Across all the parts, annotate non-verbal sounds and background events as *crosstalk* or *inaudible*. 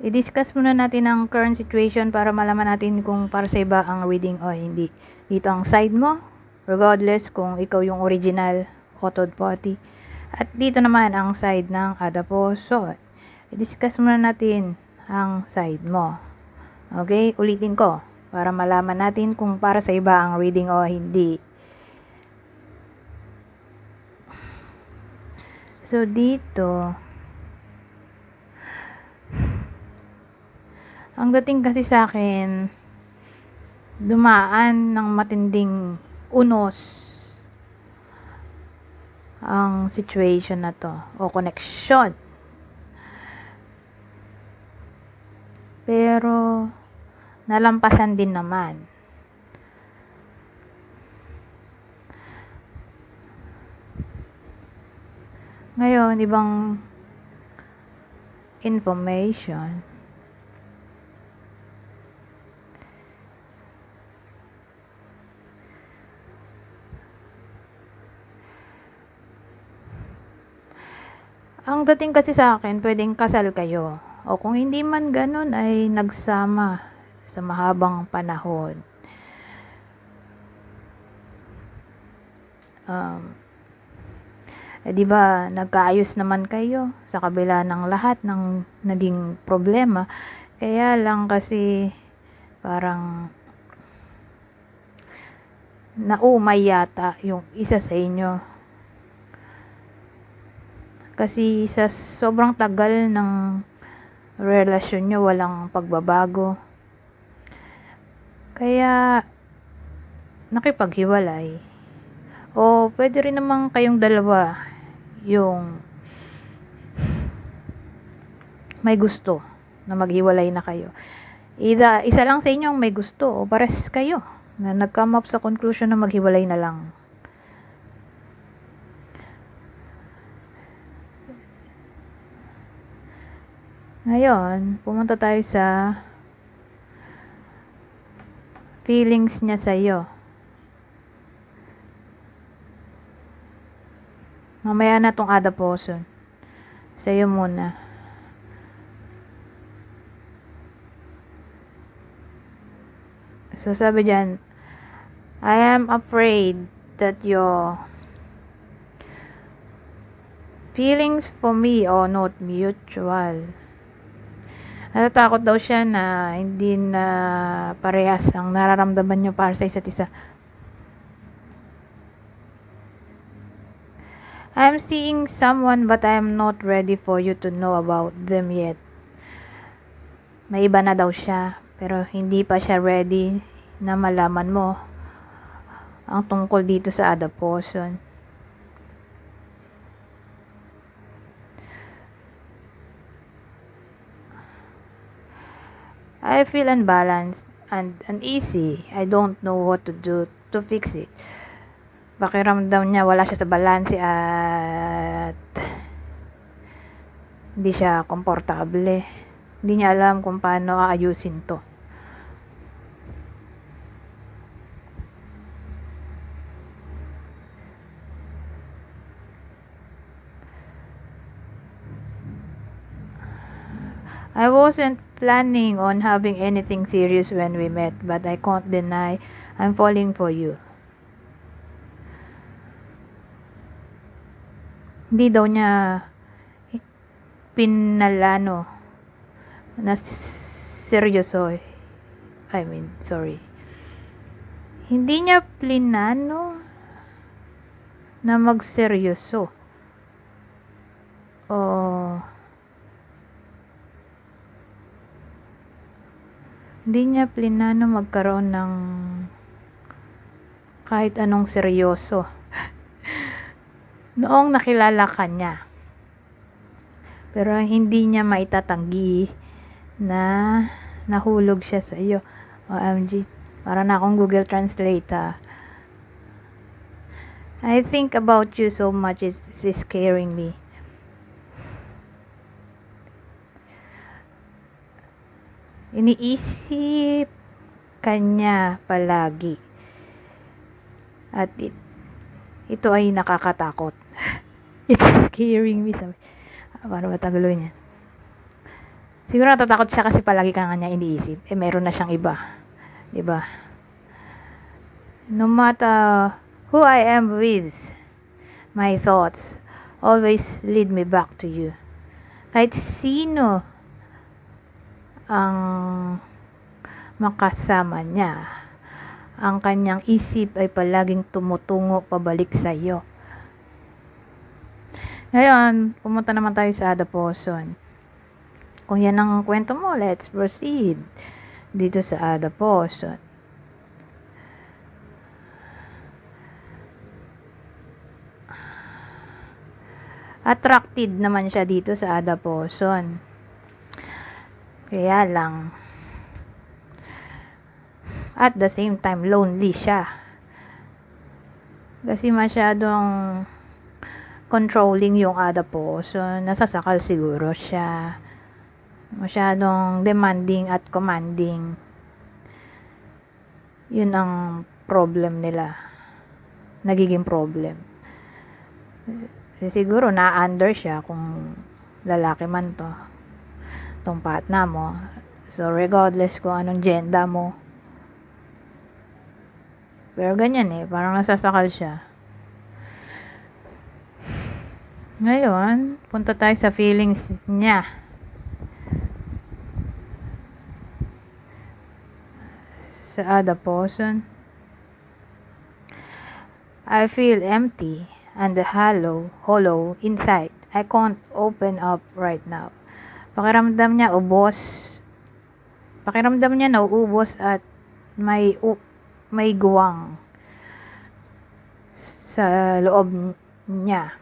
i-discuss muna natin ang current situation para malaman natin kung para sa iba ang reading o hindi. Dito ang side mo, regardless kung ikaw yung original o third party. At dito naman ang side ng adaposo. I-discuss muna natin ang side mo. Okay? Ulitin ko para malaman natin kung para sa iba ang reading o hindi. So, dito, ang dating kasi sa akin, dumaan ng matinding unos ang situation na to o connection. Pero, nalampasan din naman. Ngayon, ibang information. Ang dating kasi sa akin, pwedeng kasal kayo. O kung hindi man ganun, ay nagsama sa mahabang panahon. Um, eh, di ba, nagkaayos naman kayo sa kabila ng lahat ng naging problema. Kaya lang kasi parang naumay yata yung isa sa inyo. Kasi sa sobrang tagal ng relasyon nyo, walang pagbabago. Kaya, nakipaghiwalay. O, pwede rin naman kayong dalawa yung may gusto na maghiwalay na kayo. Ida, isa lang sa inyo ang may gusto o pares kayo na nag-come up sa conclusion na maghiwalay na lang. Ngayon, pumunta tayo sa feelings niya sa iyo. Mamaya na tong ada poson. Sa iyo muna. So sabi diyan, I am afraid that your feelings for me are not mutual. Natatakot daw siya na hindi na parehas ang nararamdaman niyo para sa isa't isa. I'm seeing someone but I'm not ready for you to know about them yet. May iba na daw siya pero hindi pa siya ready na malaman mo ang tungkol dito sa adoption. I feel unbalanced and uneasy. I don't know what to do to fix it. Pakiramdam niya wala siya sa balanse at hindi siya komportable. Hindi niya alam kung paano aayusin to. I wasn't planning on having anything serious when we met, but I can't deny I'm falling for you. Hindi daw niya pinalano na seryoso. I mean, sorry. Hindi niya plinano na magseryoso. Oh, hindi niya plinano magkaroon ng kahit anong seryoso. *laughs* Noong nakilala ka niya. Pero hindi niya maitatanggi na nahulog siya sa iyo. OMG, para na akong Google Translate ah. I think about you so much, it's, it's scaring me. Iniisip kanya palagi. At it, ito ay nakakatakot. *laughs* It's scaring me. Sabi. Ah, Para matagalo niya. Siguro natatakot siya kasi palagi ka nga niya iniisip. Eh, meron na siyang iba. ba? No matter who I am with, my thoughts always lead me back to you. Kahit sino ang makasama niya, ang kanyang isip ay palaging tumutungo pabalik sa iyo. Ngayon, pumunta naman tayo sa Adaposon. Kung yan ang kwento mo, let's proceed dito sa Adaposon. Attracted naman siya dito sa Adaposon. Kaya lang, at the same time, lonely siya. Kasi masyadong controlling yung Adaposon. Nasasakal siguro siya masyadong demanding at commanding. Yun ang problem nila. Nagiging problem. Siguro na-under siya kung lalaki man to. Tong partner mo. So, regardless kung anong gender mo. Pero ganyan eh. Parang nasasakal siya. Ngayon, punta tayo sa feelings niya. sa other person. I feel empty and hollow, hollow inside. I can't open up right now. Pakiramdam niya ubos. Pakiramdam niya nauubos at may u, may guwang sa loob niya.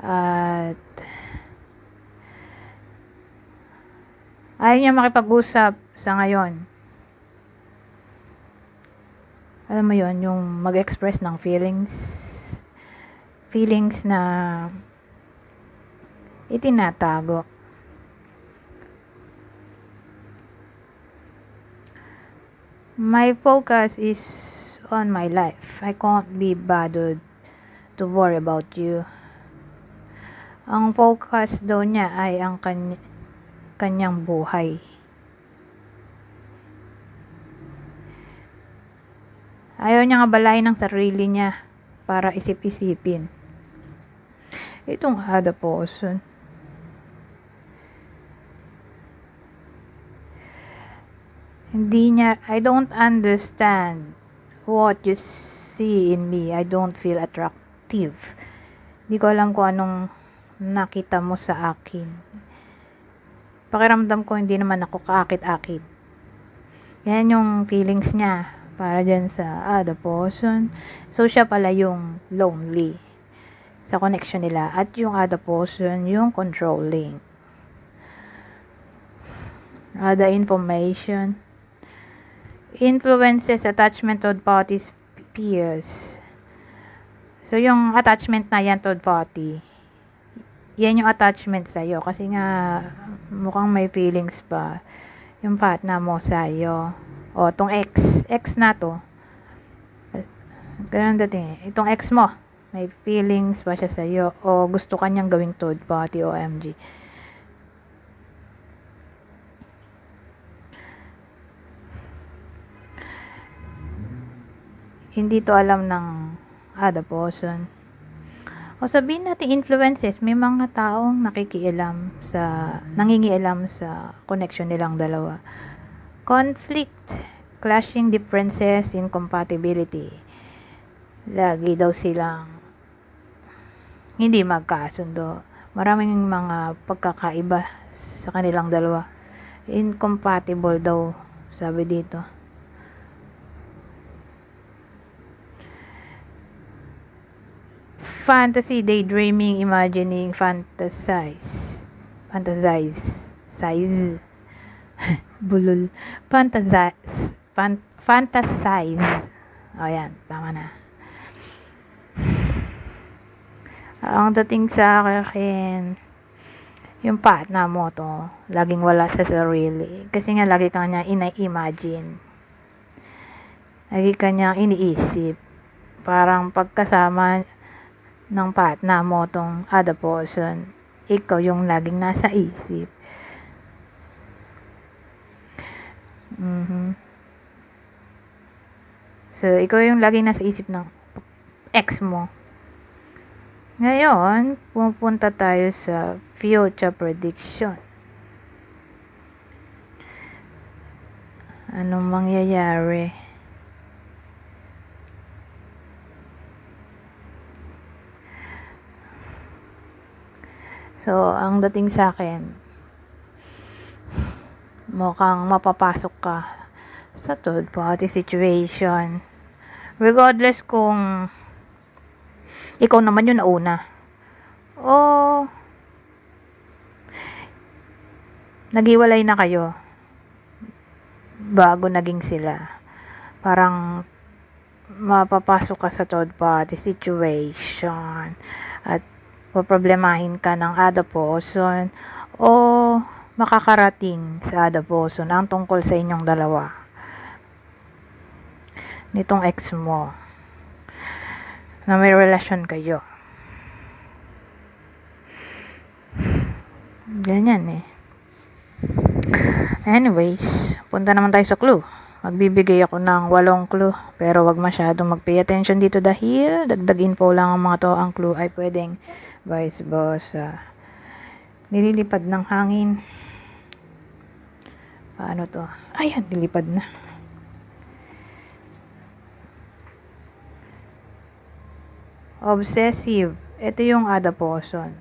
At ayaw niya makipag-usap sa ngayon alam mo yon yung mag-express ng feelings feelings na itinatago my focus is on my life I can't be bothered to worry about you ang focus daw niya ay ang kany- kanyang buhay Ayaw niya nga balayin ng sarili niya para isip-isipin. Itong Ada Poson. Hindi niya, I don't understand what you see in me. I don't feel attractive. Hindi ko alam kung anong nakita mo sa akin. Pakiramdam ko hindi naman ako kaakit-akit. Yan yung feelings niya para dyan sa other person. So, siya pala yung lonely sa connection nila at yung other person yung controlling. Other information influences attachment third parties peers. So, yung attachment na yan third party, yan yung attachment sa'yo. Kasi nga, mukhang may feelings pa yung partner mo sa'yo. O, tong ex, ex na to. Ganun dating. Itong ex mo, may feelings ba siya sa'yo? O gusto kanyang gawing third party o Hindi to alam ng other person. O sabihin natin influences, may mga taong nakikialam sa, nangingialam sa connection nilang dalawa conflict, clashing differences, incompatibility. Lagi daw silang hindi magkasundo. Maraming mga pagkakaiba sa kanilang dalawa. Incompatible daw, sabi dito. Fantasy, daydreaming, imagining, fantasize. Fantasize. Size *laughs* bulol. Fantasize. Fan, fantasize. O yan, tama na. Ang dating sa akin, yung partner mo to, laging wala sa sarili. Kasi nga lagi ka niya ina-imagine. Lagi ka niya iniisip. Parang pagkasama ng patna mo tong other person. Ikaw yung laging nasa isip. Mm-hmm. So, ikaw yung laging nasa isip ng ex mo. Ngayon, pupunta tayo sa future prediction. Anong mangyayari? So, ang dating sa akin, mukhang mapapasok ka sa third party situation. Regardless kung ikaw naman yung nauna. O naghiwalay na kayo bago naging sila. Parang mapapasok ka sa third party situation at poproblemahin ka ng person o makakarating sa person ang tungkol sa inyong dalawa nitong ex mo na may relasyon kayo. Ganyan eh. Anyways, punta naman tayo sa clue. Magbibigay ako ng walong clue. Pero wag masyadong mag-pay attention dito dahil dagdag info lang ang mga to. Ang clue ay pwedeng vice versa. Nililipad ng hangin. Paano to? Ayan, nilipad na. Obsessive. Ito yung adaptation.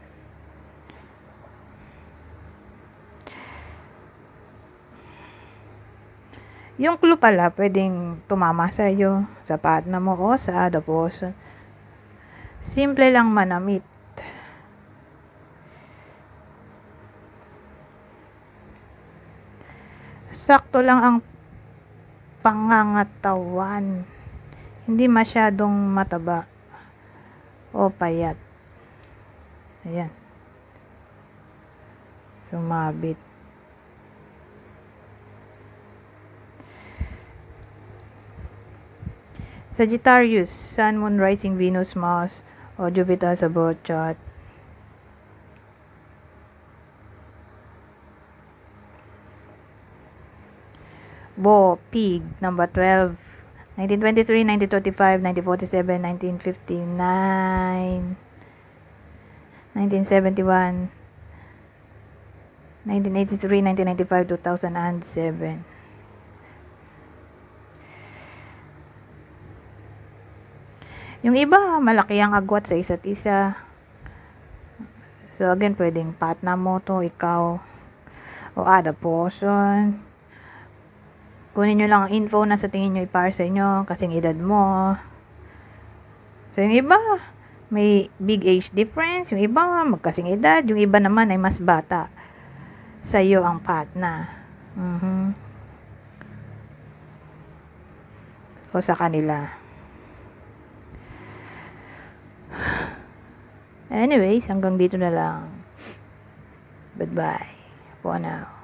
Yung clue pala, pwedeng tumama sa iyo, sa partner mo, o sa person. Simple lang manamit. Sakto lang ang pangangatawan. Hindi masyadong mataba o payat. Ayan. Sumabit. Sagittarius, Sun, Moon, Rising, Venus, Mars, o Jupiter sa birth chart. Bo, Pig, number 12. 1923, 1935, 1947, 1959, 1971, 1983, 1995, 2007. Yung iba, malaki ang agwat sa isa't isa. So again, pwedeng partner mo to, ikaw, o other person. Kunin nyo lang ang info na sa tingin nyo ipar sa inyo, kasing edad mo. So yung iba, may big age difference. Yung iba, magkasing edad. Yung iba naman ay mas bata sa iyo ang partner. Mhm. O sa kanila. Anyways, hanggang dito na lang. Goodbye for now.